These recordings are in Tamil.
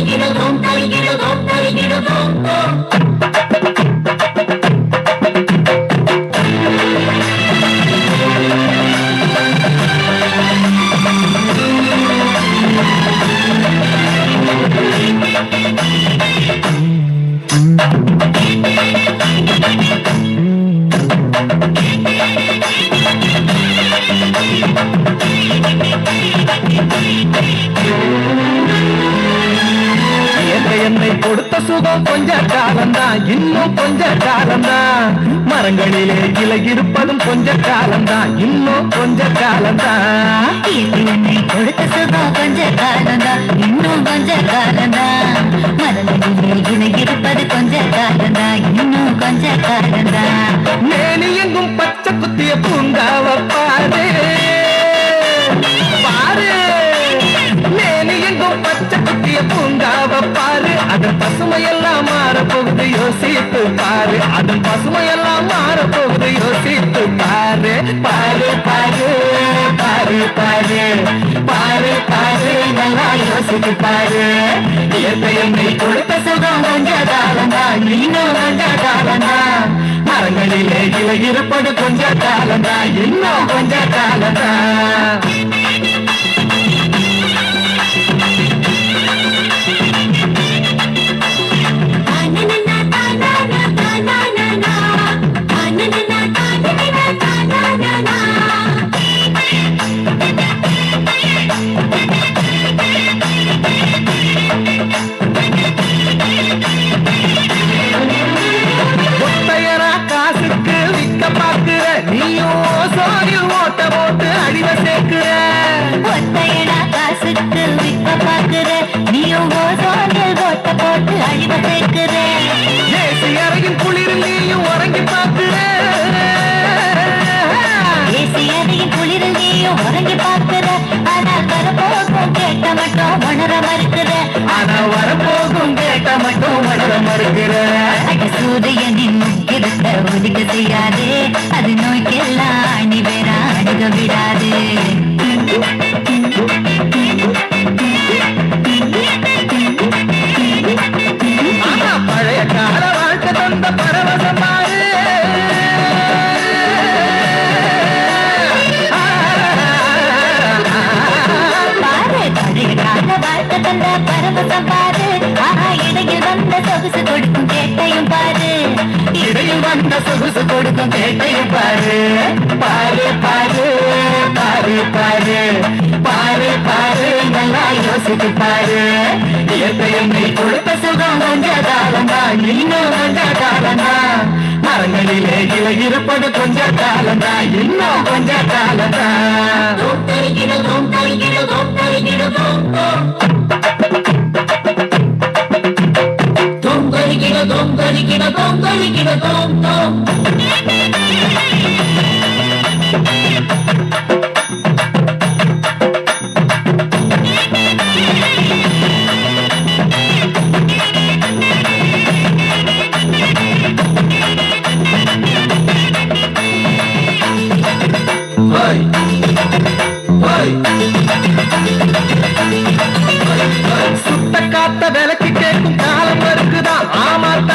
தவிக்கிறதோம் தவிக்கிறதோம் தவிக்கிறதோம் கொடுத்த சுகம் கொஞ்ச காலம்தான். இன்னும் கொஞ்ச காலம்தான். மரங்களிலே இலை இருப்பதும் கொஞ்ச காலம்தான். இன்னும் கொஞ்ச காலம்தான். கொடுத்த சுகம் கொஞ்ச காலம்தான். இன்னும் கொஞ்ச காலம்தான். மரங்களிலே இலை இருப்பது கொஞ்ச காலம்தான். இன்னும் கொஞ்ச காலம்தான். மேனி எங்கும் பச்சை குத்திய பூங்காவ பாரு. பாரு அதன் பசுமையெல்லாம் மாற போகுது யோசித்து பாரு அதன் பசுமையெல்லாம் மாற போகுது யோசித்து பாரு பாரு பாரு பாரு பாரு பாரு பாரு நல்லா யோசித்து பாரு. இயற்கை கொடுத்த சுகம் கொஞ்ச இன்னும் கொஞ்ச மரங்களிலே இலை இருப்பது கொஞ்ச காலந்தா இன்னும் கொஞ்ச காலந்தா நீயும் ஓட்ட போட்டு அழிவ சேர்க்கிற ஏசி அறையின் குளிரில் நீயும் உறங்கி பாக்குற ஏசி அறையின் குளிரில் நீயும் உறங்கி பார்க்கிற ஆனால் வரப்போகும் மட்டும் உணர மறுக்கிற வரப்போகும் கேட்ட மட்டும் மறுக்கிற சூரியனின் முக்கிரத்தை ஒதுக்க செய்யாதே அது நோய்க்கெல்லாம் அணி வேற அணுக விடாது கால தந்த பரவசம் பாரு ஆஹா இடையில் வந்த சொகுசு கொடுக்கும் கேட்டையும் பாரு. இடையில் வந்த சொகுசு கொடுக்கும் கேட்டையும் பாரு. பாரு பாரு பாரு பாரு. பாரு பாரு நல்லா யோசித்து பாரு. இயற்கை நீ கொடுத்த சுகம் கொஞ்ச காலம்தான் இன்னும் கொஞ்ச காலம்தான் மரங்களிலே இலை இருப்பது கொஞ்ச காலந்தா இன்னும் கொஞ்ச காலம்தான் ஹோய்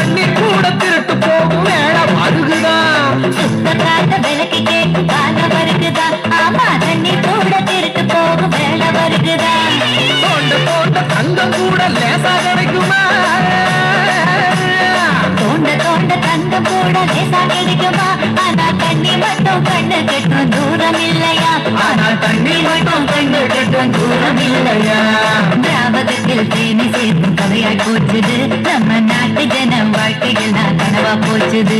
ஆமா தண்ணீர் கூட திருட்டு போகும் வேலை வருகுதான் சுத்த காத்த விலைக்கு கேட்கும் காலம் வருகுதா? ஆமா தண்ணி கூட திருட்டு போகும் வேலை வருகுதா? தோண்ட போட்ட தங்கம் கூட லேசா கிடைக்குமா? தோண்ட தோண்ட தங்கம் கூட லேசா கிடைக்குமா? ஆனா தண்ணி மட்டும் கண்ணு கட்டும் தூரம் இல்லையா? ஆனா தண்ணி மட்டும் கண்டு கட்டும் தூரம் இல்லையா? திராவகத்தில் தேனி சேர்க்கும் கதையாய் போச்சுது. நம்ம ஜனம் வாழ்க்கையில் நான் கனவா போச்சுது?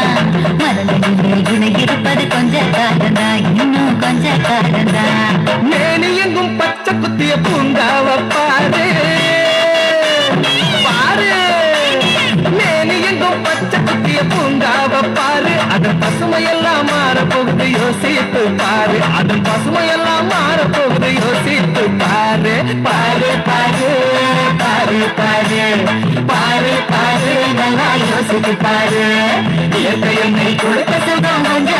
மரங்களிலே இணை இருப்பது கொஞ்ச காலந்தா இன்னும் கொஞ்ச காலந்தா மேனி எங்கும் பச்சை குத்திய பூங்காவ பாரு. பாரு. மேனி எங்கும் பச்சை குத்திய பூங்காவ பாரு. அதன் பசுமையெல்லாம் மாற போகுது யோசித்து பாரு. அதன் பசுமையெல்லாம் மாற போகுது யோசித்து பாரு பாரு பாரு. பாரு பாரு பாரு பாரு. நல்லா யோசித்து பாரு இயற்கை என்னை கொடுத்த சுகம் கொஞ்ச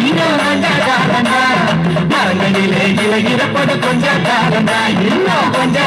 இன்னும் கொஞ்ச காலம்தா மரங்களிலே இலை இருப்பது கொஞ்ச இன்னும் கொஞ்ச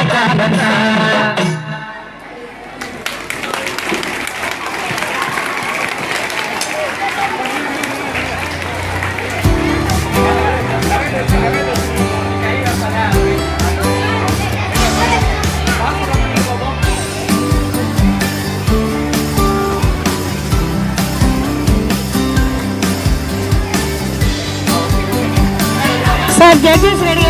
judges ready